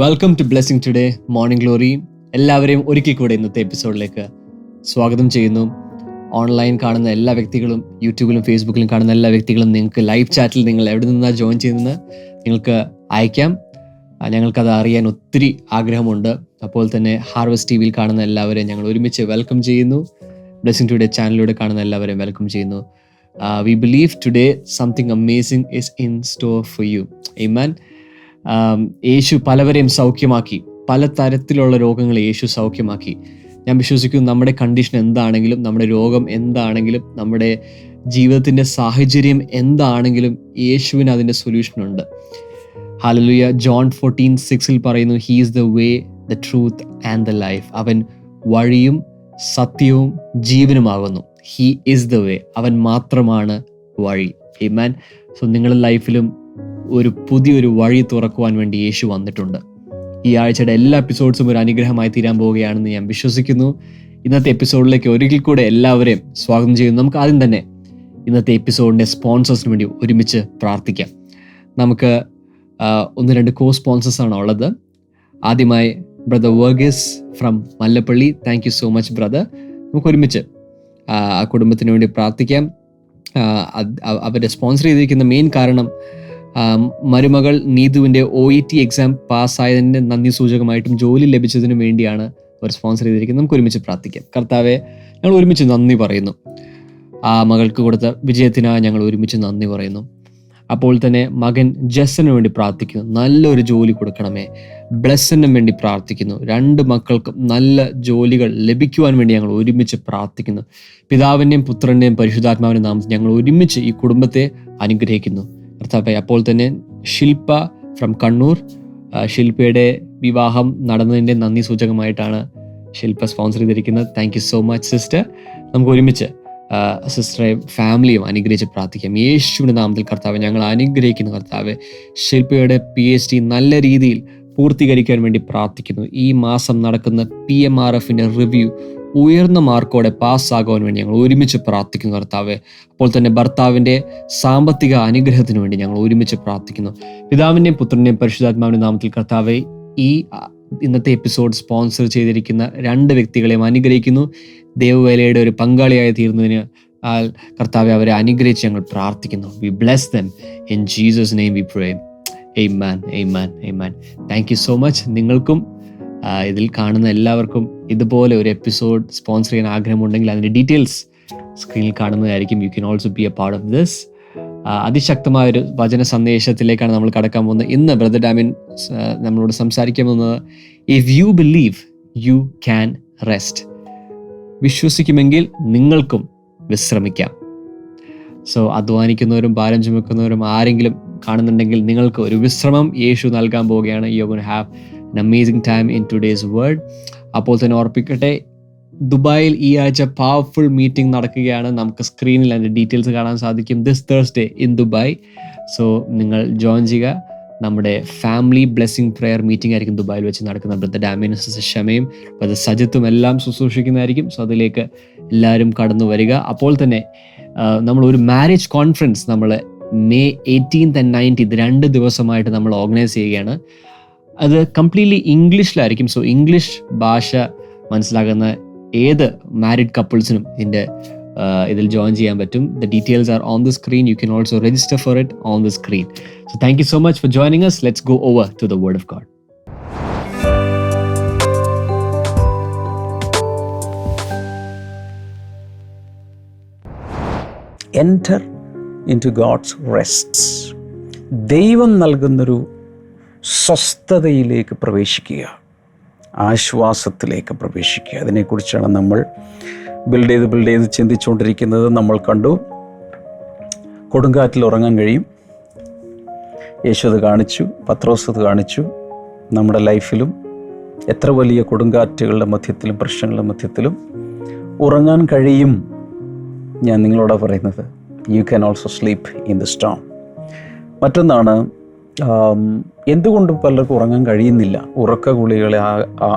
Welcome to blessing today morning glory എല്ലാവരെയും ഒരിക്കൽ കൂടെ ഇന്നത്തെ എപ്പിസോഡിലേക്ക് സ്വാഗതം ചെയ്യുന്നു. ഓൺലൈൻ കാണുന്ന എല്ലാ വ്യക്തികളും യൂട്യൂബിലും ഫേസ്ബുക്കിലും കാണുന്ന എല്ലാ വ്യക്തികളും നിങ്ങൾക്ക് ലൈവ് ചാറ്റിൽ നിങ്ങൾ എവിടെ നിന്നാണ് ജോയിൻ ചെയ്യുന്നത് നിങ്ങൾക്ക് അയക്കാം. ഞങ്ങൾക്കത് അറിയാൻ ഒത്തിരി ആഗ്രഹമുണ്ട്. അപ്പോൾ തന്നെ ഹാർവസ്റ്റ് ടി വിയിൽ കാണുന്ന എല്ലാവരെയും ഞങ്ങൾ ഒരുമിച്ച് വെൽക്കം ചെയ്യുന്നു. ബ്ലെസ്സിങ് ടുഡേ ചാനലിലൂടെ കാണുന്ന എല്ലാവരെയും വെൽക്കം ചെയ്യുന്നു. We believe today something amazing is in store for you Iman യേശു പലവരെയും സൗഖ്യമാക്കി പല തരത്തിലുള്ള രോഗങ്ങൾ യേശു സൗഖ്യമാക്കി. ഞാൻ വിശ്വസിക്കുന്നു നമ്മുടെ കണ്ടീഷൻ എന്താണെങ്കിലും നമ്മുടെ രോഗം എന്താണെങ്കിലും നമ്മുടെ ജീവിതത്തിന്റെ സാഹചര്യം എന്താണെങ്കിലും യേശുവിന് അതിന്റെ സൊല്യൂഷൻ ഉണ്ട്. ഹാലലുയ ജോൺ ഫോർട്ടീൻ സിക്സിൽ പറയുന്നു he is the way the truth and the life അവൻ വഴിയും സത്യവും ജീവനുമാകുന്നു. ഹീ ഈസ് ദ വേ അവൻ മാത്രമാണ് വഴി. മാൻ സോ നിങ്ങളുടെ ലൈഫിലും ഒരു പുതിയൊരു വഴി തുറക്കുവാൻ വേണ്ടി യേശു വന്നിട്ടുണ്ട്. ഈ ആഴ്ചയുടെ എല്ലാ എപ്പിസോഡ്സും ഒരു അനുഗ്രഹമായി തീരാൻ പോവുകയാണെന്ന് ഞാൻ വിശ്വസിക്കുന്നു. ഇന്നത്തെ എപ്പിസോഡിലേക്ക് ഒരിക്കൽ കൂടെ എല്ലാവരെയും സ്വാഗതം ചെയ്യുന്നു. നമുക്ക് ആദ്യം തന്നെ ഇന്നത്തെ എപ്പിസോഡിന്റെ സ്പോൺസേഴ്സിന് വേണ്ടി ഒരുമിച്ച് പ്രാർത്ഥിക്കാം. നമുക്ക് ഒന്ന് രണ്ട് കോ സ്പോൺസേഴ്സ് ആണ് ഉള്ളത്. ആദ്യമായി brother Varghese from Mallappally. Thank you so much brother നമുക്ക് ഒരുമിച്ച് ആ കുടുംബത്തിന് വേണ്ടി പ്രാർത്ഥിക്കാം. അവരെ സ്പോൺസർ ചെയ്തിരിക്കുന്ന മെയിൻ കാരണം മരുമകൾ നീതുവിന്റെ ഒ ഇ ടി എക്സാം പാസ്സായതിന്റെ നന്ദി സൂചകമായിട്ടും ജോലി ലഭിച്ചതിനു വേണ്ടിയാണ് അവർ സ്പോൺസർ ചെയ്തിരിക്കുന്നത്. നമുക്ക് ഒരുമിച്ച് പ്രാർത്ഥിക്കാം. കർത്താവെ ഞങ്ങൾ ഒരുമിച്ച് നന്ദി പറയുന്നു. ആ മകൾക്ക് കൊടുത്ത വിജയത്തിനായി ഞങ്ങൾ ഒരുമിച്ച് നന്ദി പറയുന്നു. അപ്പോൾ തന്നെ മകൻ ജസ്സിന് വേണ്ടി പ്രാർത്ഥിക്കുന്നു. നല്ലൊരു ജോലി കൊടുക്കണമേ. ബ്ലെസ്സിനും വേണ്ടി പ്രാർത്ഥിക്കുന്നു. രണ്ട് മക്കൾക്കും നല്ല ജോലികൾ ലഭിക്കുവാൻ വേണ്ടി ഞങ്ങൾ ഒരുമിച്ച് പ്രാർത്ഥിക്കുന്നു. പിതാവിന്റെയും പുത്രന്റെയും പരിശുദ്ധാത്മാവിന്റെ നാമത്തിൽ ഞങ്ങൾ ഒരുമിച്ച് ഈ കുടുംബത്തെ അനുഗ്രഹിക്കുന്നു. കർത്താവെ അപ്പോൾ തന്നെ ശില്പ ഫ്രം കണ്ണൂർ ശില്പയുടെ വിവാഹം നടന്നതിന്റെ നന്ദി സൂചകമായിട്ടാണ് ശില്പ സ്പോൺസർ ചെയ്തിരിക്കുന്നത്. Thank you so much sister നമുക്ക് ഒരുമിച്ച് സിസ്റ്ററെ ഫാമിലിയും അനുഗ്രഹിച്ച് പ്രാർത്ഥിക്കാം. യേശുവിന്റെ നാമത്തിൽ കർത്താവ് ഞങ്ങൾ അനുഗ്രഹിക്കുന്ന കർത്താവ്. ശില്പയുടെ പി എച്ച് ഡി നല്ല രീതിയിൽ പൂർത്തീകരിക്കാൻ വേണ്ടി പ്രാർത്ഥിക്കുന്നു. ഈ മാസം നടക്കുന്ന പി എം ആർ എഫിന്റെ റിവ്യൂ ഉയർന്ന മാർക്കോടെ പാസ്സാകുവാൻ വേണ്ടി ഞങ്ങൾ ഒരുമിച്ച് പ്രാർത്ഥിക്കുന്നു കർത്താവ്. അപ്പോൾ തന്നെ ഭർത്താവിന്റെ സാമ്പത്തിക അനുഗ്രഹത്തിന് വേണ്ടി ഞങ്ങൾ ഒരുമിച്ച് പ്രാർത്ഥിക്കുന്നു. പിതാവിന്റെയും പുത്രന്റെയും പരിശുദ്ധാത്മാവിന്റെ നാമത്തിൽ കർത്താവെ ഈ ഇന്നത്തെ എപ്പിസോഡ് സ്പോൺസർ ചെയ്തിരിക്കുന്ന രണ്ട് വ്യക്തികളെയും അനുഗ്രഹിക്കുന്നു. ദേവവേലയുടെ ഒരു പങ്കാളിയായി തീർന്നതിന് കർത്താവെ അവരെ അനുഗ്രഹിച്ച് ഞങ്ങൾ പ്രാർത്ഥിക്കുന്നു. We bless them in Jesus name we pray amen amen amen thank you so much നിങ്ങൾക്കും ഇതിൽ കാണുന്ന എല്ലാവർക്കും ഇതുപോലെ ഒരു എപ്പിസോഡ് സ്പോൺസർ ചെയ്യാൻ ആഗ്രഹമുണ്ടെങ്കിൽ അതിന്റെ ഡീറ്റെയിൽസ് സ്ക്രീനിൽ കാണുന്നതായിരിക്കും. You can also be a part of this അതിശക്തമായ ഒരു വചന സന്ദേശത്തിലേക്കാണ് നമ്മൾ കടക്കാൻ പോകുന്നത്. ഇന്ന് ബ്രദർ ഡാമിൻ നമ്മളോട് സംസാരിക്കാൻ പോകുന്നത് if you believe you can rest വിശ്വസിക്കുമെങ്കിൽ നിങ്ങൾക്കും വിശ്രമിക്കാം. സോ അധ്വാനിക്കുന്നവരും ഭാരം ചുമക്കുന്നവരും ആരെങ്കിലും കാണുന്നുണ്ടെങ്കിൽ നിങ്ങൾക്ക് ഒരു വിശ്രമം യേശു നൽകാൻ പോവുകയാണ്. You gonna have an amazing time in today's world അപ്പോൾ തന്നെ ഓർപ്പിക്കട്ടെ ദുബായിൽ ഈ ആഴ്ച പവർഫുൾ മീറ്റിംഗ് നടക്കുകയാണ്. നമുക്ക് സ്ക്രീനിൽ അതിന്റെ ഡീറ്റെയിൽസ് കാണാൻ സാധിക്കും. This Thursday in Dubai so നിങ്ങൾ ജോയിൻ ചെയ്യുക. നമ്മുടെ ഫാമിലി ബ്ലെസ്സിങ് പ്രെയർ മീറ്റിംഗ് ആയിരിക്കും ദുബായിൽ വെച്ച് നടക്കുന്ന ബ്രദർ ഡാമിനസ് ക്ഷമയും ബ്രദർ സജിത്തും എല്ലാം ശുശ്രൂഷിക്കുന്നതായിരിക്കും. സോ അതിലേക്ക് എല്ലാവരും കടന്നു വരിക. അപ്പോൾ തന്നെ നമ്മൾ ഒരു മാരേജ് കോൺഫറൻസ് നമ്മൾ മെയ് എയ്റ്റീൻത്ത് ആൻഡ് നയന്റീൻത്ത് രണ്ട് ദിവസമായിട്ട് നമ്മൾ ഓർഗനൈസ് ചെയ്യുകയാണ്. അത് കംപ്ലീറ്റ്ലി ഇംഗ്ലീഷിലായിരിക്കും സോ ഇംഗ്ലീഷ് ഭാഷ മനസ്സിലാകുന്ന ഏത് മാരിഡ് കപ്പിൾസിനും ഇതിന്റെ ഇതിൽ ജോയിൻ ചെയ്യാൻ പറ്റും. The details are on the screen you can also register for it on the screen so thank you so much for joining us. Let's go over to the word of God enter into God's rests ദൈവം നൽകുന്നൊരു സ്വസ്ഥതയിലേക്ക് പ്രവേശിക്കുക ആശ്വാസത്തിലേക്ക് പ്രവേശിക്കുക. അതിനെക്കുറിച്ചാണ് നമ്മൾ build ചെയ്ത് build ചെയ്ത് ചിന്തിച്ചുകൊണ്ടിരിക്കുന്നത്. നമ്മൾ കണ്ടു. കൊടുങ്കാറ്റിൽ ഉറങ്ങാൻ കഴിയും. യേശു അത് കാണിച്ചു. പത്രോസ് അത് കാണിച്ചു. നമ്മുടെ ലൈഫിലും എത്ര വലിയ കൊടുങ്കാറ്റുകളുടെ മധ്യത്തിലും പ്രശ്നങ്ങളുടെ മധ്യത്തിലും ഉറങ്ങാൻ കഴിയും. ഞാൻ നിങ്ങളോട് പറയുന്നത്. You can also sleep in the storm മറ്റൊന്നാണ് എന്തുകൊണ്ട് പലർക്കും ഉറങ്ങാൻ കഴിയുന്നില്ല. ഉറക്ക ഗുളികളെ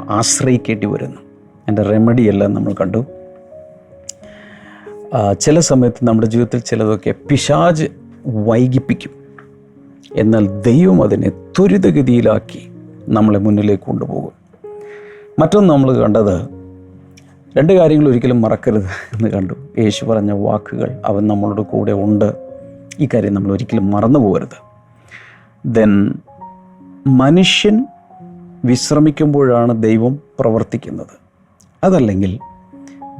ആശ്രയിക്കേണ്ടി വരുന്നു. എന്റെ റെമഡി എല്ലാം നമ്മൾ കണ്ടു. ചില സമയത്ത് നമ്മുടെ ജീവിതത്തിൽ ചിലതൊക്കെ പിശാജ് വൈകിപ്പിക്കും. എന്നാൽ ദൈവം അതിനെ ത്വരിതഗതിയിലാക്കി നമ്മളെ മുന്നിലേക്ക് കൊണ്ടുപോകും. മറ്റൊന്ന് നമ്മൾ കണ്ടത് രണ്ട് കാര്യങ്ങൾ ഒരിക്കലും മറക്കരുത് എന്ന് കണ്ടു. യേശു പറഞ്ഞ വാക്കുകൾ അവൻ നമ്മളുടെ കൂടെ ഉണ്ട്. ഈ കാര്യം നമ്മൾ ഒരിക്കലും മറന്നു പോകരുത് ദെൻ മനുഷ്യൻ വിശ്രമിക്കുമ്പോഴാണ് ദൈവം പ്രവർത്തിക്കുന്നത്. അതല്ലെങ്കിൽ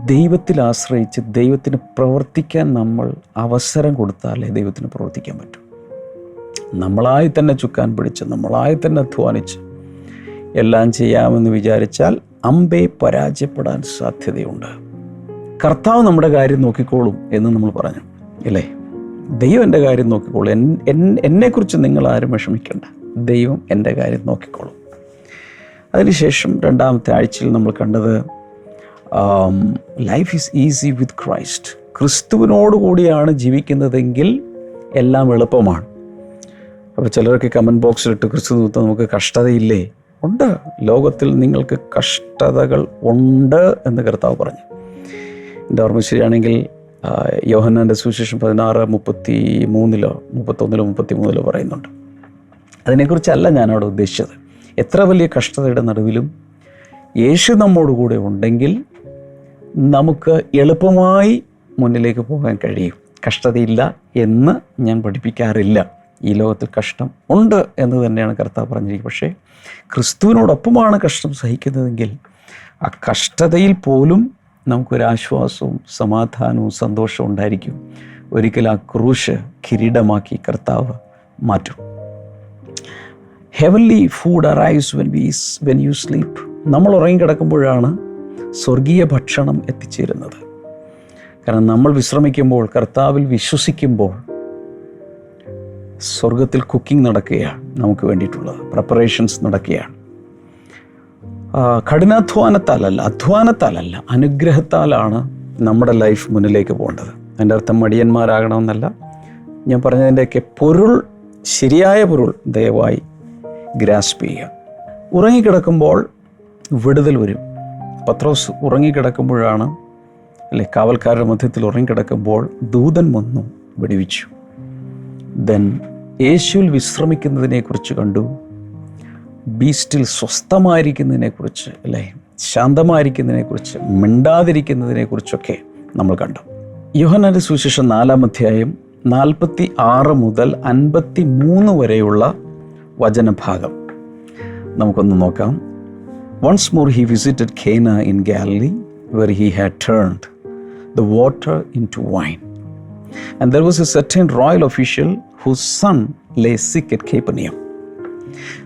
ദൈവത്തിൽ ആശ്രയിച്ച് ദൈവത്തിന് പ്രവർത്തിക്കാൻ നമ്മൾ അവസരം കൊടുത്താലേ ദൈവത്തിന് പ്രവർത്തിക്കാൻ പറ്റൂ. നമ്മളായി തന്നെ ചുക്കാൻ പിടിച്ച് നമ്മളായി തന്നെ അധ്വാനിച്ച് എല്ലാം ചെയ്യാമെന്ന് വിചാരിച്ചാൽ അമ്പെ പരാജയപ്പെടാൻ സാധ്യതയുണ്ട്. കർത്താവ് നമ്മുടെ കാര്യം നോക്കിക്കോളും എന്ന് നമ്മൾ പറഞ്ഞു അല്ലേ? ദൈവം എന്റെ കാര്യം നോക്കിക്കോളും. എന്നെക്കുറിച്ച് നിങ്ങൾ ആരും വിഷമിക്കേണ്ട. ദൈവം എന്റെ കാര്യം നോക്കിക്കോളും. അതിനുശേഷം രണ്ടാമത്തെ ആഴ്ചയിൽ നമ്മൾ കണ്ടത് life is easy with Christ ക്രിസ്തുവിനോട് കൂടിയാണ് ജീവിക്കുന്നതെങ്കിൽ എല്ലാം എളുപ്പമാണ്. അപ്പോൾ ചിലർക്ക് കമന്റ് ബോക്സിലിട്ട് ക്രിസ്തു നിർത്ത നമുക്ക് കഷ്ടതയില്ലേ? ഉണ്ട്. ലോകത്തിൽ നിങ്ങൾക്ക് കഷ്ടതകൾ ഉണ്ട് എന്ന് കർത്താവ് പറഞ്ഞു. എന്റെ ഓർമ്മ ശരിയാണെങ്കിൽ യോഹന്നാന്റെ സുവിശേഷം പതിനാറ് മുപ്പത്തി മൂന്നിലോ മുപ്പത്തൊന്നിലോ മുപ്പത്തി മൂന്നിലോ പറയുന്നുണ്ട്. അതിനെക്കുറിച്ചല്ല ഞാനവിടെ ഉദ്ദേശിച്ചത്. എത്ര വലിയ കഷ്ടതയുടെ നടുവിലും യേശു നമ്മോട് കൂടെ ഉണ്ടെങ്കിൽ നമുക്ക് എളുപ്പമായി മുന്നിലേക്ക് പോകാൻ കഴിയും. കഷ്ടതയില്ല എന്ന് ഞാൻ പഠിപ്പിക്കാറില്ല. ഈ ലോകത്തിൽ കഷ്ടം ഉണ്ട് എന്ന് തന്നെയാണ് കർത്താവ് പറഞ്ഞിരിക്കുന്നത്. പക്ഷേ ക്രിസ്തുവിനോടൊപ്പമാണ് കഷ്ടം സഹിക്കുന്നതെങ്കിൽ ആ കഷ്ടതയിൽ പോലും നമുക്കൊരാശ്വാസവും സമാധാനവും സന്തോഷവും ഉണ്ടായിരിക്കും. ഒരിക്കൽ ആ ക്രൂശ് കിരീടമാക്കി കർത്താവ് മാറ്റും. Heavenly food arrives when we when you sleep നമ്മൾ ഉറങ്ങിക്കിടക്കുമ്പോഴാണ് സ്വർഗീയ ഭക്ഷണം എത്തിച്ചേരുന്നത്. കാരണം നമ്മൾ വിശ്രമിക്കുമ്പോൾ കർത്താവിൽ വിശ്വസിക്കുമ്പോൾ സ്വർഗത്തിൽ കുക്കിംഗ് നടക്കുകയാണ് നമുക്ക് വേണ്ടിയിട്ടുള്ളത്. പ്രിപ്പറേഷൻസ് നടക്കുകയാണ്. കഠിനാധ്വാനത്താലല്ല അധ്വാനത്താലല്ല അനുഗ്രഹത്താലാണ് നമ്മുടെ ലൈഫ് മുന്നിലേക്ക് പോകേണ്ടത്. അതിന്റെ അർത്ഥം മടിയന്മാരാകണമെന്നല്ല. ഞാൻ പറഞ്ഞതിന്റെയൊക്കെ പൊരുൾ ശരിയായ പൊരുൾ ദയവായി ഗ്രാസ്പ് ചെയ്യുക ഉറങ്ങിക്കിടക്കുമ്പോൾ വിടുതൽ വരും. പത്രോസ് ഉറങ്ങിക്കിടക്കുമ്പോഴാണ് അല്ലെ കാവൽക്കാരുടെ മധ്യത്തിൽ ഉറങ്ങിക്കിടക്കുമ്പോൾ ദൂതൻ വന്നു വെടിവിച്ചു. ദെൻ യേശുവിൽ വിശ്രമിക്കുന്നതിനെക്കുറിച്ച് കണ്ടു. ബീസ്റ്റിൽ സ്വസ്ഥമായിരിക്കുന്നതിനെക്കുറിച്ച് അല്ലേ ശാന്തമായിരിക്കുന്നതിനെക്കുറിച്ച് മിണ്ടാതിരിക്കുന്നതിനെക്കുറിച്ചൊക്കെ നമ്മൾ കണ്ടു. യോഹന്നാന്റെ സുവിശേഷം നാലാം അധ്യായം നാൽപ്പത്തി ആറ് മുതൽ അൻപത്തി മൂന്ന് വരെയുള്ള വചനഭാഗം നമുക്കൊന്ന് നോക്കാം once more he visited Cana in Galilee where he had turned the water into wine And there was a certain royal official whose son lay sick at Capernaum.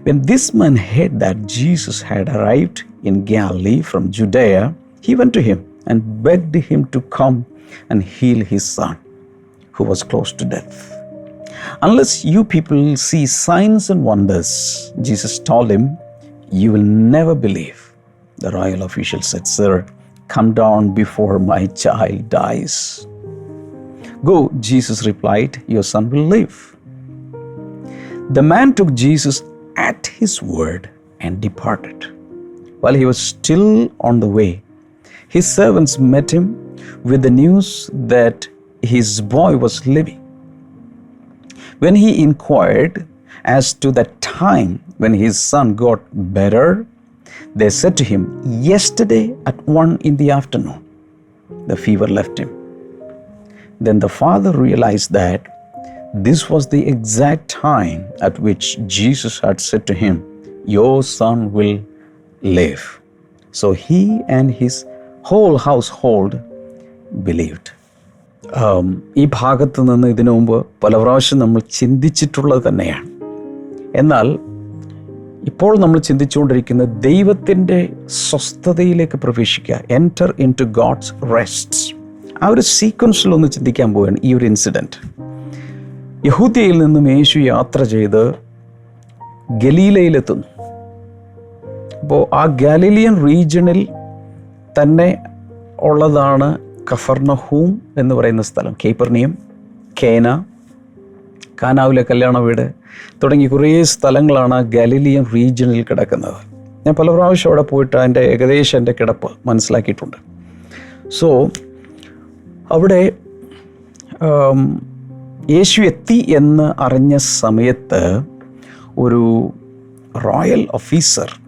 When this man heard that Jesus had arrived in Galilee from Judea, he went to him and begged him to come and heal his son, who was close to death. Unless you people see signs and wonders, Jesus told him, you will never believe. The royal official said, Sir, come down before my child dies. Go, Jesus replied, Your son will live. The man took Jesus at his word and departed. While he was still on the way, his servants met him with the news that his boy was living. When he inquired as to the time when his son got better, they said to him, Yesterday at one in the afternoon, the fever left him. Then the father realized that this was the exact time at which Jesus had said to him, Your son will live. So he and his whole household believed. ഈ ഭാഗത്ത് നിന്ന് ഇതിനു മുമ്പ് പല പ്രാവശ്യം നമ്മൾ ചിന്തിച്ചിട്ടുള്ളത് തന്നെയാണ്. എന്നാൽ ഇപ്പോൾ നമ്മൾ ചിന്തിച്ചുകൊണ്ടിരിക്കുന്ന ദൈവത്തിന്റെ സ്വസ്ഥതയിലേക്ക് പ്രവേശിക്കുക enter into God's rest ആ ഒരു സീക്വൻസിൽ ഒന്ന് ചിന്തിക്കാൻ പോവുകയാണ് ഈ ഒരു ഇൻസിഡന്റ് യഹൂദിയയിൽ നിന്നും യേശു യാത്ര ചെയ്ത് ഗലീലയിലെത്തുന്നു. അപ്പോൾ ആ ഗാലിലിയൻ റീജിയണിൽ തന്നെ ഉള്ളതാണ് കഫർണഹൂം എന്ന് പറയുന്ന സ്ഥലം. കേപ്പർണിയം കേന കാനാവിലെ കല്യാണ വീട് തുടങ്ങി കുറേ സ്ഥലങ്ങളാണ് ഗലീലിയൻ റീജിയണിൽ കിടക്കുന്നത്. ഞാൻ പല പ്രാവശ്യം അവിടെ പോയിട്ട് അതിന്റെ ഏകദേശം എന്റെ കിടപ്പ് മനസ്സിലാക്കിയിട്ടുണ്ട്. സോ അവിടെ യേശു എത്തി എന്ന് അറിഞ്ഞ സമയത്ത് ഒരു റോയൽ ഓഫീസർ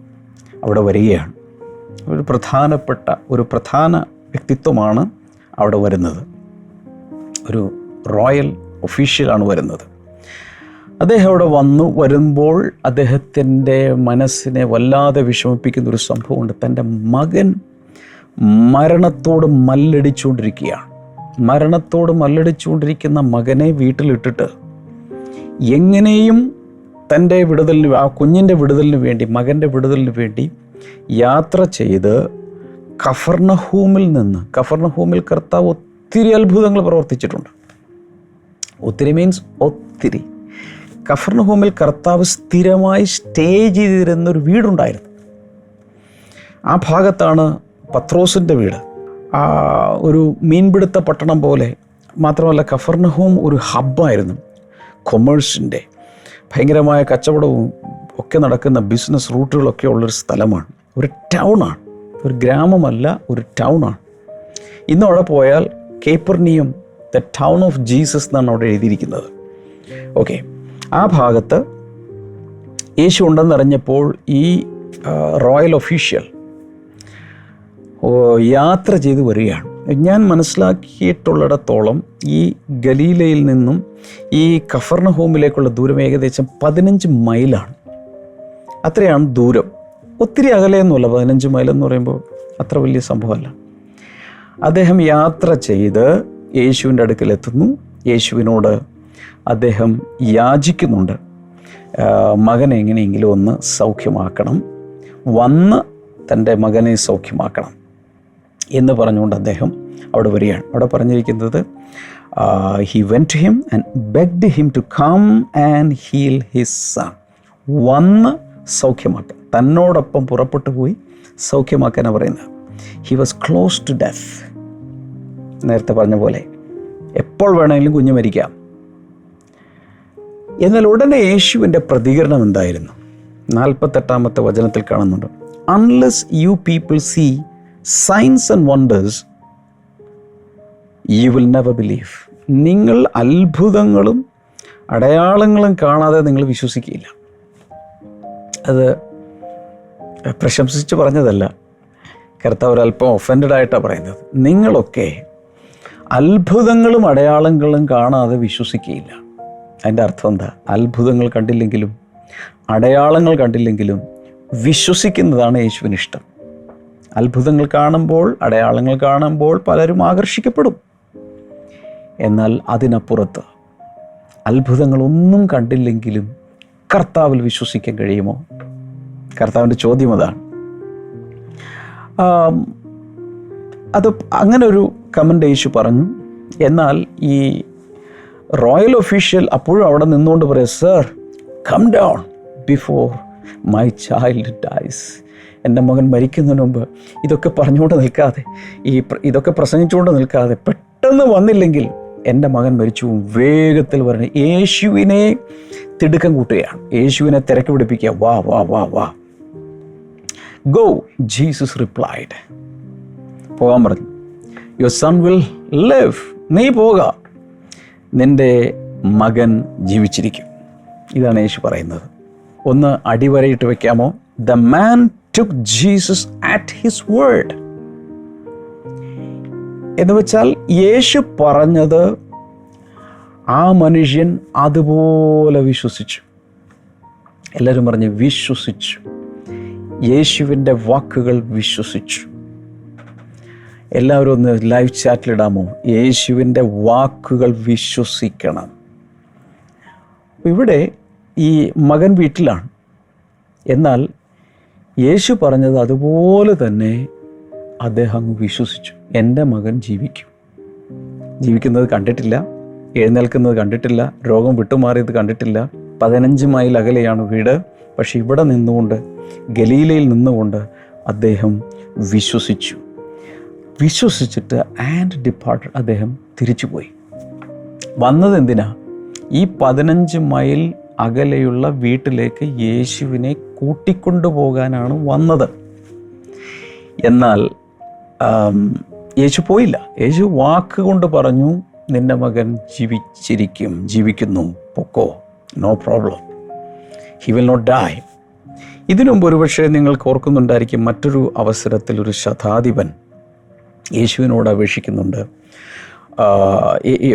അവിടെ വരികയാണ്. ഒരു പ്രധാനപ്പെട്ട ഒരു പ്രധാന വ്യക്തിത്വമാണ് അവിടെ വരുന്നത്. ഒരു റോയൽ ഒഫീഷ്യലാണ് വരുന്നത്. അദ്ദേഹം അവിടെ വന്നു വരുമ്പോൾ അദ്ദേഹത്തിന്റെ മനസ്സിനെ വല്ലാതെ വിഷമിപ്പിക്കുന്ന ഒരു സംഭവമുണ്ട് തന്റെ മകൻ മരണത്തോട് മല്ലടിച്ചുകൊണ്ടിരിക്കുകയാണ്. മരണത്തോട് മല്ലടിച്ചുകൊണ്ടിരിക്കുന്ന മകനെ വീട്ടിലിട്ടിട്ട് എങ്ങനെയും തന്റെ വിടുതലിന് ആ കുഞ്ഞിന്റെ വിടുതലിന് വേണ്ടി മകന്റെ വിടുതലിന് വേണ്ടി യാത്ര ചെയ്ത് കഫർണഹൂമിൽ നിന്ന് കഫർണഹൂമിൽ കർത്താവ് ഒത്തിരി അത്ഭുതങ്ങൾ പ്രവർത്തിച്ചിട്ടുണ്ട്. ഒത്തിരി മീൻസ് ഒത്തിരി. കഫർണഹൂമിൽ കർത്താവ് സ്ഥിരമായി സ്റ്റേ ചെയ്തിരുന്ന ഒരു വീടുണ്ടായിരുന്നു. ആ ഭാഗത്താണ് പത്രോസിന്റെ വീട്. ആ ഒരു മീൻപിടുത്ത പട്ടണം പോലെ മാത്രമല്ല കഫർണഹൂം ഒരു ഹബ്ബായിരുന്നു. കൊമേഴ്സിന്റെ ഭയങ്കരമായ കച്ചവടവും ഒക്കെ നടക്കുന്ന ബിസിനസ് റൂട്ടുകളൊക്കെ ഉള്ളൊരു സ്ഥലമാണ്. ഒരു ടൗണാണ് ഒരു ഗ്രാമമല്ല ഒരു ടൗണാണ്. ഇന്ന് അവിടെ പോയാൽ Capernaum the town of Jesus എന്നാണ് അവിടെ എഴുതിയിരിക്കുന്നത്. ഓക്കെ ആ ഭാഗത്ത് യേശു ഉണ്ടെന്നറിഞ്ഞപ്പോൾ ഈ റോയൽ ഒഫീഷ്യൽ യാത്ര ചെയ്ത് വരികയാണ്. ഞാൻ മനസ്സിലാക്കിയിട്ടുള്ളിടത്തോളം ഈ ഗലീലയിൽ നിന്നും ഈ കഫർണ ഹോമിലേക്കുള്ള ദൂരം ഏകദേശം പതിനഞ്ച് മൈലാണ്. അത്രയാണ് ദൂരം. ഒത്തിരി അകലെയൊന്നുമല്ല. പതിനഞ്ച് മൈൽ എന്ന് പറയുമ്പോൾ അത്ര വലിയ സംഭവമല്ല. അദ്ദേഹം യാത്ര ചെയ്ത് യേശുവിന്റെ അടുക്കലെത്തുന്നു. യേശുവിനോട് അദ്ദേഹം യാചിക്കുന്നുണ്ട്. മകനെ എങ്ങനെയെങ്കിലും ഒന്ന് സൗഖ്യമാക്കണം. വന്ന് തന്റെ മകനെ സൗഖ്യമാക്കണം എന്ന് പറഞ്ഞുകൊണ്ട് അദ്ദേഹം അവിടെ വരികയാണ്. അവിടെ പറഞ്ഞിരിക്കുന്നത് he went to him and begged him to come and heal his son വന്ന് സൗഖ്യമാക്കാൻ. തന്നോടൊപ്പം പുറപ്പെട്ടു പോയി സൗഖ്യമാക്കാനാണ് പറയുന്നത് he was close to death നേരത്തെ പറഞ്ഞ പോലെ എപ്പോൾ വേണമെങ്കിലും കുഞ്ഞു മരിക്കാം. എന്നാൽ ഉടനെ യേശുവിന്റെ പ്രതികരണം എന്തായിരുന്നു? നാൽപ്പത്തെട്ടാമത്തെ വചനത്തിൽ കാണുന്നുണ്ട്. Unless you people see signs and wonders you will never believe നിങ്ങൾ അത്ഭുതങ്ങളും അടയാളങ്ങളും കാണാതെ നിങ്ങൾ വിശ്വസിക്കുകയില്ല. അത് പ്രശംസിച്ച് പറഞ്ഞതല്ല. കർത്താവ് അല്പം ഒഫൻഡഡ് ആയിട്ടാണ് പറയുന്നത്. നിങ്ങളൊക്കെ അത്ഭുതങ്ങളും അടയാളങ്ങളും കാണാതെ വിശ്വസിക്കുകയില്ല. അതിന്റെ അർത്ഥം എന്താ? അത്ഭുതങ്ങൾ കണ്ടില്ലെങ്കിലും അടയാളങ്ങൾ കണ്ടില്ലെങ്കിലും വിശ്വസിക്കുന്നതാണ് യേശുവിന് ഇഷ്ടം അത്ഭുതങ്ങൾ കാണുമ്പോൾ അടയാളങ്ങൾ കാണുമ്പോൾ പലരും ആകർഷിക്കപ്പെടും. എന്നാൽ അതിനപ്പുറത്ത് അത്ഭുതങ്ങളൊന്നും കണ്ടില്ലെങ്കിലും കർത്താവിൽ വിശ്വസിക്കാൻ കഴിയുമോ? കർത്താവിന്റെ ചോദ്യം അതാണ്. അത് അങ്ങനെ ഒരു കമന്റ് യേശു പറഞ്ഞു. എന്നാൽ ഈ റോയൽ ഒഫീഷ്യൽ അപ്പോഴും അവിടെ നിന്നുകൊണ്ട് പറയാം sir come down before my child dies എന്റെ മകൻ മരിക്കുന്നതിന് മുമ്പ് ഇതൊക്കെ പറഞ്ഞുകൊണ്ട് നിൽക്കാതെ ഈ ഇതൊക്കെ പ്രസംഗിച്ചുകൊണ്ട് നിൽക്കാതെ പെട്ടെന്ന് വന്നില്ലെങ്കിൽ എന്റെ മകൻ മരിച്ചു. വേഗത്തിൽ പറഞ്ഞു യേശുവിനെ തിടുക്കം കൂട്ടുകയാണ്. യേശുവിനെ തിരക്ക് പിടിപ്പിക്കുക. വാ വാ വാ വാ. ഗോ ജീസസ് റിപ്ലൈഡ് പോകാൻ പറഞ്ഞു. യുവർ സൺ വിൽ ലിവ് നീ പോക. നിന്റെ മകൻ ജീവിച്ചിരിക്കും. ഇതാണ് യേശു പറയുന്നത്. ഒന്ന് അടിവരയിട്ട് വയ്ക്കാമോ the man took Jesus at his word എന്ന് വെച്ചാൽ യേശു പറഞ്ഞത് ആ മനുഷ്യൻ അതുപോലെ വിശ്വസിച്ചു. എല്ലാവരും പറഞ്ഞ് വിശ്വസിച്ചു. യേശുവിന്റെ വാക്കുകൾ വിശ്വസിച്ചു. എല്ലാവരും ഒന്ന് ലൈവ് ചാറ്റിലിടാമോ യേശുവിന്റെ വാക്കുകൾ വിശ്വസിക്കണം. ഇവിടെ ഈ മകൻ വീട്ടിലാണ്. എന്നാൽ യേശു പറഞ്ഞത് അതുപോലെ തന്നെ അദ്ദേഹം വിശ്വസിച്ചു. എന്റെ മകൻ ജീവിക്കും. ജീവിക്കുന്നത് കണ്ടിട്ടില്ല എഴുന്നേൽക്കുന്നത് കണ്ടിട്ടില്ല രോഗം വിട്ടുമാറിയത് കണ്ടിട്ടില്ല. പതിനഞ്ച് മൈൽ അകലെയാണ് വീട്. പക്ഷെ ഇവിടെ നിന്നുകൊണ്ട് ഗലീലയിൽ നിന്നുകൊണ്ട് അദ്ദേഹം വിശ്വസിച്ചു. വിശ്വസിച്ചിട്ട് ആൻഡ് ഡിപ്പാർട്ടഡ് അദ്ദേഹം തിരിച്ചുപോയി. വന്നത് എന്തിനാ? ഈ പതിനഞ്ച് മൈൽ അകലെയുള്ള വീട്ടിലേക്ക് യേശുവിനെ കൂട്ടിക്കൊണ്ടുപോകാനാണ് വന്നത്. എന്നാൽ യേശു പോയില്ല. യേശു വാക്കുകൊണ്ട് പറഞ്ഞു നിന്റെ മകൻ ജീവിച്ചിരിക്കും ജീവിക്കുന്നു. പൊക്കോ. No problem he will not die ഇതിനുമുമ്പ് ഒരുപക്ഷെ നിങ്ങൾക്ക് ഓർക്കുന്നുണ്ടായിരിക്കും മറ്റൊരു അവസരത്തിൽ ഒരു ശതാധിപൻ യേശുവിനോട് അപേക്ഷിക്കുന്നുണ്ട്.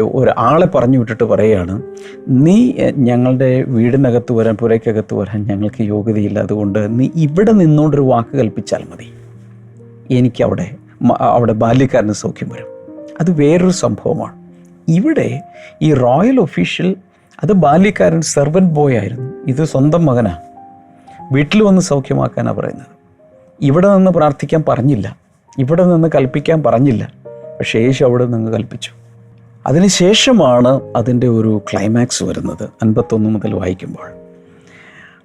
ഒരാളെ പറഞ്ഞു വിട്ടിട്ട് പറയുകയാണ് നീ ഞങ്ങളുടെ വീടിനകത്ത് വരാൻ പുരയ്ക്കകത്ത് വരാൻ ഞങ്ങൾക്ക് യോഗ്യതയില്ല. അതുകൊണ്ട് നീ ഇവിടെ നിന്നുകൊണ്ടൊരു വാക്ക് കൽപ്പിച്ചാൽ മതി. എനിക്കവിടെ അവിടെ ബാല്യക്കാരന് സൗഖ്യം വരും. അത് വേറൊരു സംഭവമാണ്. ഇവിടെ ഈ റോയൽ ഒഫീഷ്യൽ അത് ബാല്യക്കാരൻ സെർവന്റ് ബോയ് ആയിരുന്നു. ഇത് സ്വന്തം മകനാണ് വീട്ടിൽ വന്ന് സൗഖ്യമാക്കാനാണ് പറയുന്നത്. ഇവിടെ നിന്ന് പ്രാർത്ഥിക്കാൻ പറഞ്ഞില്ല. ഇവിടെ നിന്ന് കൽപ്പിക്കാൻ പറഞ്ഞില്ല. പക്ഷേ യേശു അവിടെ നിന്ന് കൽപ്പിച്ചു. അതിനുശേഷമാണ് അതിന്റെ ഒരു ക്ലൈമാക്സ് വരുന്നത് അൻപത്തൊന്ന് മുതൽ വായിക്കുമ്പോൾ.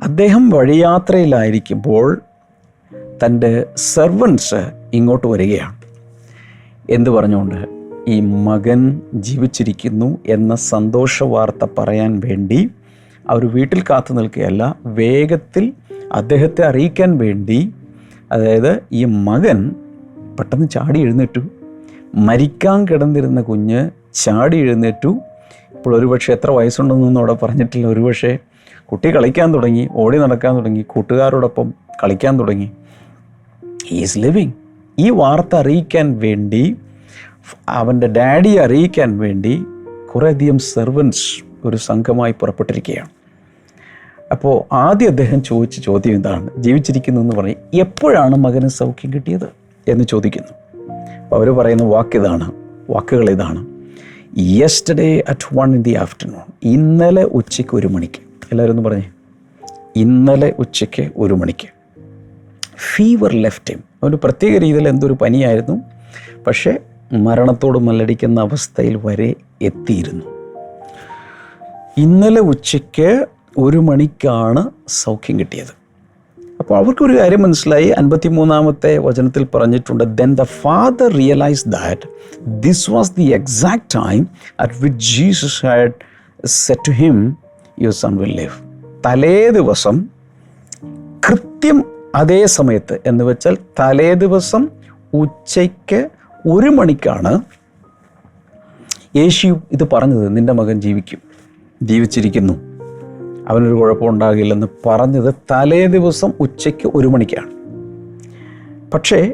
അദ്ദേഹം വഴിയാത്രയിലായിരിക്കുമ്പോൾ തന്റെ സെർവൻസ് ഇങ്ങോട്ട് വരികയാണ്. എന്ത് പറഞ്ഞുകൊണ്ട്? ഈ മകൻ ജീവിച്ചിരിക്കുന്നു എന്ന സന്തോഷ വാർത്ത പറയാൻ വേണ്ടി അവർ വീട്ടിൽ കാത്തു നിൽക്കുകയല്ല വേഗത്തിൽ അദ്ദേഹത്തെ അറിയിക്കാൻ വേണ്ടി അതായത് ഈ മകൻ പെട്ടെന്ന് ചാടി എഴുന്നേറ്റു. മരിക്കാൻ കിടന്നിരുന്ന കുഞ്ഞ് ചാടി എഴുന്നേറ്റു. ഇപ്പോൾ ഒരുപക്ഷെ എത്ര വയസ്സുണ്ടെന്നൊന്നും അവിടെ പറഞ്ഞിട്ടില്ല. ഒരുപക്ഷെ കുട്ടി കളിക്കാൻ തുടങ്ങി ഓടി നടക്കാൻ തുടങ്ങി കൂട്ടുകാരോടൊപ്പം കളിക്കാൻ തുടങ്ങി. ഈസ് ലിവിങ് ഈ വാർത്ത അറിയിക്കാൻ വേണ്ടി അവന്റെ ഡാഡിയെ അറിയിക്കാൻ വേണ്ടി കുറേയധികം സെർവൻസ് ഒരു സംഘമായി പുറപ്പെട്ടിരിക്കുകയാണ്. അപ്പോൾ ആദ്യം അദ്ദേഹം ചോദിച്ച ചോദ്യം ഇതാണ്. ജീവിച്ചിരിക്കുന്നു എന്ന് പറഞ്ഞ് എപ്പോഴാണ് മകന് സൗഖ്യം കിട്ടിയത് എന്ന് ചോദിക്കുന്നു. അവർ പറയുന്ന വാക്ക് ഇതാണ് വാക്കുകൾ ഇതാണ്. Yesterday at one in the afternoon ഇന്നലെ ഉച്ചയ്ക്ക് ഒരു മണിക്ക്. എല്ലാവരും ഒന്ന് പറഞ്ഞേ. ഇന്നലെ ഉച്ചയ്ക്ക് ഒരു മണിക്ക്. ഫീവർ ലെഫ്റ്റ് ഹിം ഒരു പ്രത്യേക രീതിയിൽ എന്തൊരു പനിയായിരുന്നു. പക്ഷേ മരണത്തോട് മല്ലടിക്കുന്ന അവസ്ഥയിൽ വരെ എത്തിയിരുന്നു. ഇന്നലെ ഉച്ചയ്ക്ക് ഒരു മണിക്കാണ് സൗഖ്യം കിട്ടിയത്. അപ്പോൾ അവർക്കൊരു കാര്യം മനസ്സിലായി. അൻപത്തി മൂന്നാമത്തെ വചനത്തിൽ പറഞ്ഞിട്ടുണ്ട് then the father realised that this was the exact time at which Jesus had said to him your son will live തലേ ദിവസം കൃത്യം അതേ സമയത്ത് എന്ന് വെച്ചാൽ തലേ ദിവസം ഉച്ചയ്ക്ക് ഒരു മണിക്കാണ് യേശു ഇത് പറഞ്ഞത് നിന്റെ മകൻ ജീവിക്കും ജീവിച്ചിരിക്കുന്നു. അവനൊരു കുഴപ്പമുണ്ടാകില്ലെന്ന് പറഞ്ഞത് തലേ ദിവസം ഉച്ചയ്ക്ക് ഒരു മണിക്കാണ്. പക്ഷേ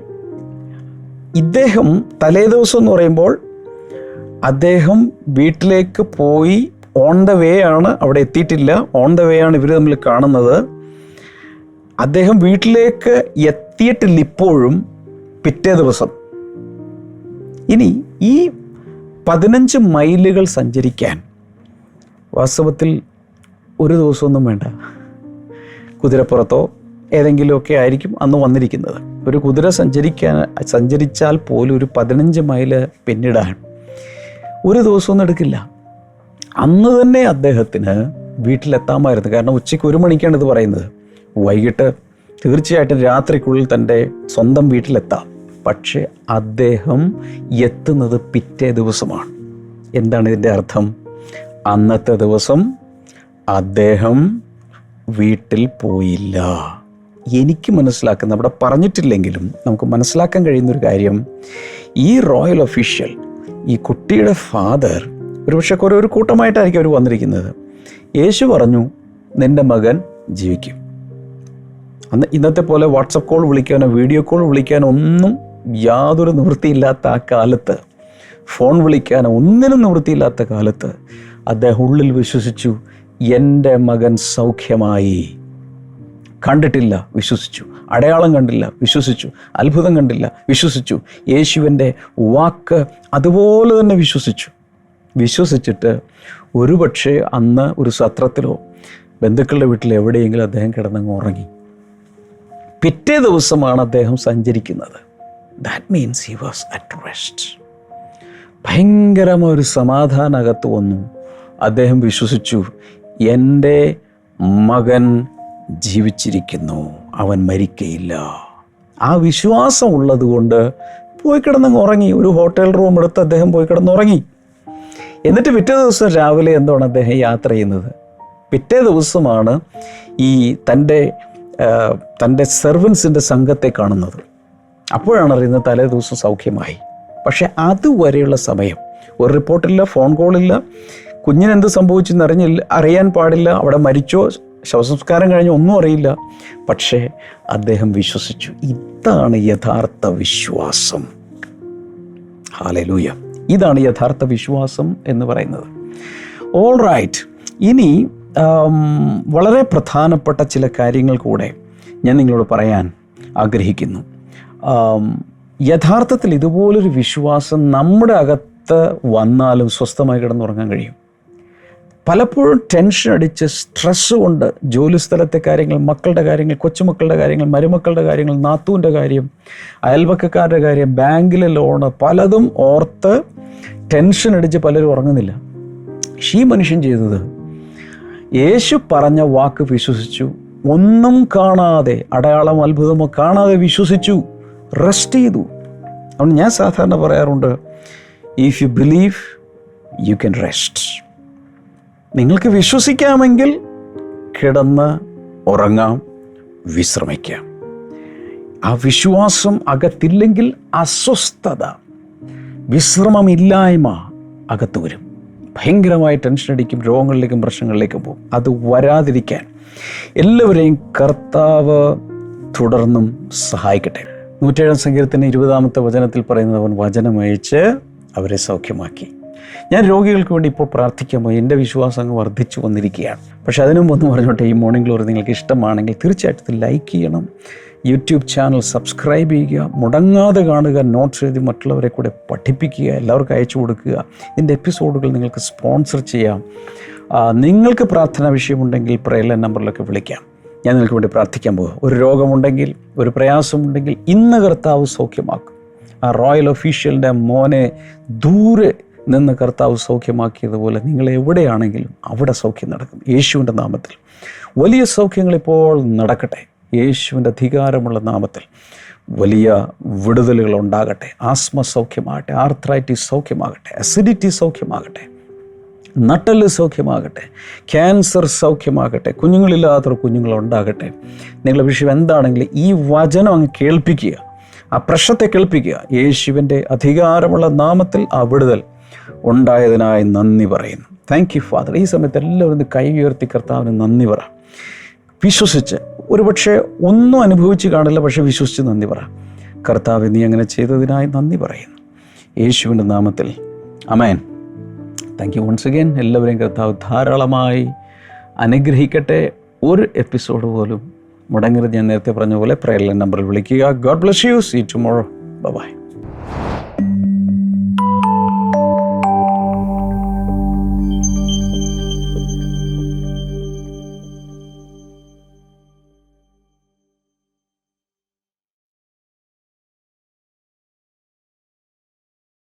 ഇദ്ദേഹം തലേ ദിവസം എന്ന് പറയുമ്പോൾ അദ്ദേഹം വീട്ടിലേക്ക് പോയി ഓൺ ദ വേ ആണ് അവിടെ എത്തിയിട്ടില്ല. ഓൺ ദ വേ ആണ് ഇവർ തമ്മിൽ കാണുന്നത്. അദ്ദേഹം വീട്ടിലേക്ക് എത്തിയിട്ടില്ല ഇപ്പോഴും പിറ്റേ ദിവസം. ഇനി ഈ പതിനഞ്ച് മൈലുകൾ സഞ്ചരിക്കാൻ വാസ്തവത്തിൽ ഒരു ദിവസമൊന്നും വേണ്ട. കുതിരപ്പുറത്തോ ഏതെങ്കിലുമൊക്കെ ആയിരിക്കും അന്ന് വന്നിരിക്കുന്നത്. ഒരു കുതിര സഞ്ചരിക്കാൻ സഞ്ചരിച്ചാൽ പോലും ഒരു പതിനഞ്ച് മൈൽ പിന്നിടാൻ ഒരു ദിവസമൊന്നും എടുക്കില്ല. അന്ന് തന്നെ അദ്ദേഹത്തിന് വീട്ടിലെത്താമായിരുന്നു. കാരണം ഉച്ചയ്ക്ക് ഒരു മണിക്കാണ് ഇത് പറയുന്നത്. വൈകിട്ട് തീർച്ചയായിട്ടും രാത്രിക്കുള്ളിൽ തന്റെ സ്വന്തം വീട്ടിലെത്താം. പക്ഷേ അദ്ദേഹം എത്തുന്നത് പിറ്റേ ദിവസമാണ്. എന്താണ് ഇതിന്റെ അർത്ഥം? അന്നത്തെ ദിവസം അദ്ദേഹം വീട്ടിൽ പോയില്ല. എനിക്ക് മനസ്സിലാക്കുന്ന അവിടെ പറഞ്ഞിട്ടില്ലെങ്കിലും നമുക്ക് മനസ്സിലാക്കാൻ കഴിയുന്നൊരു കാര്യം ഈ റോയൽ ഒഫീഷ്യൽ ഈ കുട്ടിയുടെ ഫാദർ ഒരുപക്ഷെ കുറേ ഒരു കൂട്ടമായിട്ടായിരിക്കും അവർ വന്നിരിക്കുന്നത്. യേശു പറഞ്ഞു നിന്റെ മകൻ ജീവിക്കും. അന്ന് ഇന്നത്തെ പോലെ വാട്സപ്പ് കോൾ വിളിക്കാനോ വീഡിയോ കോൾ വിളിക്കാനോ ഒന്നും യാതൊരു നിവൃത്തിയില്ലാത്ത ആ കാലത്ത് ഫോൺ വിളിക്കാനോ ഒന്നിനും നിവൃത്തിയില്ലാത്ത കാലത്ത് അദ്ദേഹം ഉള്ളിൽ വിശ്വസിച്ചു എന്റെ മകൻ സൗഖ്യമായി. കണ്ടിട്ടില്ല വിശ്വസിച്ചു. അടയാളം കണ്ടില്ല വിശ്വസിച്ചു. അത്ഭുതം കണ്ടില്ല വിശ്വസിച്ചു. യേശുവിന്റെ വാക്ക് അതുപോലെ തന്നെ വിശ്വസിച്ചു. വിശ്വസിച്ചിട്ട് ഒരുപക്ഷെ അന്ന് ഒരു സത്രത്തിലോ ബന്ധുക്കളുടെ വീട്ടിൽ എവിടെയെങ്കിലും അദ്ദേഹം കിടന്നങ്ങ് ഉറങ്ങി. പിറ്റേ ദിവസമാണ് അദ്ദേഹം സഞ്ചരിക്കുന്നത്. That means he was at rest ഭയങ്കരമായ ഒരു സമാധാനകത്ത് വന്നു. അദ്ദേഹം വിശ്വസിച്ചു എന്റെ മകൻ ജീവിച്ചിരിക്കുന്നു. അവൻ മരിക്കയില്ല. ആ വിശ്വാസം ഉള്ളതുകൊണ്ട് പോയി കിടന്നങ്ങ് ഉറങ്ങി. ഒരു ഹോട്ടൽ റൂം എടുത്ത് അദ്ദേഹം പോയി കിടന്ന് ഉറങ്ങി എന്നിട്ട് പിറ്റേ ദിവസം രാവിലെ എന്താണ് അദ്ദേഹം യാത്ര ചെയ്യുന്നത്? പിറ്റേ ദിവസമാണ് ഈ തന്റെ തന്റെ സെർവൻസിന്റെ സംഘത്തെ കാണുന്നത്. അപ്പോഴാണ് അറിയുന്നത് തലേ ദിവസം സൗഖ്യമായി. പക്ഷേ അതുവരെയുള്ള സമയം ഒരു റിപ്പോർട്ടില്ല ഫോൺ കോളില്ല കുഞ്ഞിനെന്ത് സംഭവിച്ചെന്ന് അറിഞ്ഞില്ല അറിയാൻ പാടില്ല അവിടെ മരിച്ചോ ശവസംസ്കാരം കഴിഞ്ഞ് ഒന്നും അറിയില്ല. പക്ഷേ അദ്ദേഹം വിശ്വസിച്ചു ഇതാണ് യഥാർത്ഥ വിശ്വാസം. ഹാലലൂയ ഇതാണ് യഥാർത്ഥ വിശ്വാസം എന്ന് പറയുന്നത്. ഓൾ റൈറ്റ് ഇനി വളരെ പ്രധാനപ്പെട്ട ചില കാര്യങ്ങൾ കൂടെ ഞാൻ നിങ്ങളോട് പറയാൻ ആഗ്രഹിക്കുന്നു. യഥാർത്ഥത്തിൽ ഇതുപോലൊരു വിശ്വാസം നമ്മുടെ അകത്ത് വന്നാലും സ്വസ്ഥമായി കിടന്നുറങ്ങാൻ കഴിയും. പലപ്പോഴും ടെൻഷൻ അടിച്ച് സ്ട്രെസ് കൊണ്ട് ജോലി സ്ഥലത്തെ കാര്യങ്ങൾ മക്കളുടെ കാര്യങ്ങൾ കൊച്ചുമക്കളുടെ കാര്യങ്ങൾ മരുമക്കളുടെ കാര്യങ്ങൾ നാത്തൂന്റെ കാര്യം അയൽവക്കക്കാരുടെ കാര്യം ബാങ്കിലെ ലോണ് പലതും ഓർത്ത് ടെൻഷൻ അടിച്ച് പലരും ഉറങ്ങുന്നില്ല. ഈ മനുഷ്യൻ ചെയ്തത് യേശു പറഞ്ഞ വാക്ക് വിശ്വസിച്ചു. ഒന്നും കാണാതെ അടയാളം അത്ഭുതമോ കാണാതെ വിശ്വസിച്ചു. റെസ്റ്റ് ചെയ്തു. അതുകൊണ്ട് ഞാൻ സാധാരണ പറയാറുണ്ട് if you believe you can rest നിങ്ങൾക്ക് വിശ്വസിക്കാമെങ്കിൽ കിടന്ന് ഉറങ്ങാം വിശ്രമിക്കാം. ആ വിശ്വാസം അകത്തില്ലെങ്കിൽ അസ്വസ്ഥത വിശ്രമമില്ലായ്മ അകത്ത് വരും. ഭയങ്കരമായി ടെൻഷൻ അടിക്കും രോഗങ്ങളിലേക്കും പ്രശ്നങ്ങളിലേക്കും പോകും. അത് വരാതിരിക്കാൻ എല്ലാവരെയും കർത്താവ് തുടർന്നും സഹായിക്കട്ടെ. നൂറ്റേഴാം സംഗീതത്തിന് ഇരുപതാമത്തെ വചനത്തിൽ പറയുന്നത് അവൻ വചനമയച്ച് അവരെ സൗഖ്യമാക്കി. ഞാൻ രോഗികൾക്ക് വേണ്ടി ഇപ്പോൾ പ്രാർത്ഥിക്കുമ്പോൾ എന്റെ വിശ്വാസം അങ്ങ് വർദ്ധിച്ചു വന്നിരിക്കുകയാണ്. പക്ഷേ അതിനു മുമ്പ് ഒന്ന് പറഞ്ഞോട്ടെ ഈ മോർണിംഗ് ഗ്ലോറി നിങ്ങൾക്ക് ഇഷ്ടമാണെങ്കിൽ തീർച്ചയായിട്ടും ലൈക്ക് ചെയ്യണം. യൂട്യൂബ് ചാനൽ സബ്സ്ക്രൈബ് ചെയ്യുക മുടങ്ങാതെ കാണുക നോട്ട്സ് എഴുതി മറ്റുള്ളവരെ കൂടെ പഠിപ്പിക്കുക എല്ലാവർക്കും അയച്ചു കൊടുക്കുക. ഇതിന്റെ എപ്പിസോഡുകൾ നിങ്ങൾക്ക് സ്പോൺസർ ചെയ്യാം. നിങ്ങൾക്ക് പ്രാർത്ഥന വിഷയമുണ്ടെങ്കിൽ പ്രയല നമ്പറിലൊക്കെ വിളിക്കാം. ഞാൻ നിങ്ങൾക്ക് വേണ്ടി പ്രാർത്ഥിക്കാൻ പോകുക ഒരു രോഗമുണ്ടെങ്കിൽ ഒരു പ്രയാസമുണ്ടെങ്കിൽ ഇന്ന് കർത്താവ് സൗഖ്യമാക്കും. ആ റോയൽ ഒഫീഷ്യലിന്റെ മോനെ ദൂരെ നിന്ന് കർത്താവ് സൗഖ്യമാക്കിയതുപോലെ നിങ്ങൾ എവിടെയാണെങ്കിലും അവിടെ സൗഖ്യം നടക്കും. യേശുവിന്റെ നാമത്തിൽ. വലിയ സൗഖ്യങ്ങൾ ഇപ്പോൾ നടക്കട്ടെ. യേശുവിന്റെ അധികാരമുള്ള നാമത്തിൽ വലിയ വിടുതലുകൾ ഉണ്ടാകട്ടെ ആസ്മ സൗഖ്യമാകട്ടെ ആർത്രൈറ്റിസ് സൗഖ്യമാകട്ടെ അസിഡിറ്റി സൗഖ്യമാകട്ടെ നട്ടൽ സൗഖ്യമാകട്ടെ ക്യാൻസർ സൗഖ്യമാകട്ടെ കുഞ്ഞുങ്ങളില്ലാത്തൊരു കുഞ്ഞുങ്ങൾ ഉണ്ടാകട്ടെ നിങ്ങളുടെ വിഷയം എന്താണെങ്കിലും ഈ വചനം അങ്ങ് കേൾപ്പിക്കുക ആ പ്രശ്നത്തെ കേൾപ്പിക്കുക. യേശുവിന്റെ അധികാരമുള്ള നാമത്തിൽ ആ വിടുതൽ ഉണ്ടായതിനായി നന്ദി പറയുന്നു. താങ്ക് യു ഫാദർ ഈ സമയത്ത് എല്ലാവരും കൈ ഉയർത്തി കർത്താവിന് നന്ദി പറ. വിശ്വസിച്ച് ഒരുപക്ഷെ ഒന്നും അനുഭവിച്ച് കാണില്ല പക്ഷെ വിശ്വസിച്ച് നന്ദി പറ. കർത്താവ് നീ അങ്ങനെ ചെയ്തതിനായി നന്ദി പറയുന്നു. യേശുവിന്റെ നാമത്തിൽ. Amen thank you once again എല്ലാവരെയും കർത്താവ് ധാരാളമായി അനുഗ്രഹിക്കട്ടെ. ഒരു എപ്പിസോഡ് പോലും മുടങ്ങരുത്. ഞാൻ നേരത്തെ പറഞ്ഞ പോലെ പ്രയർ നമ്പറിൽ വിളിക്കുക. God bless you see tomorrow bye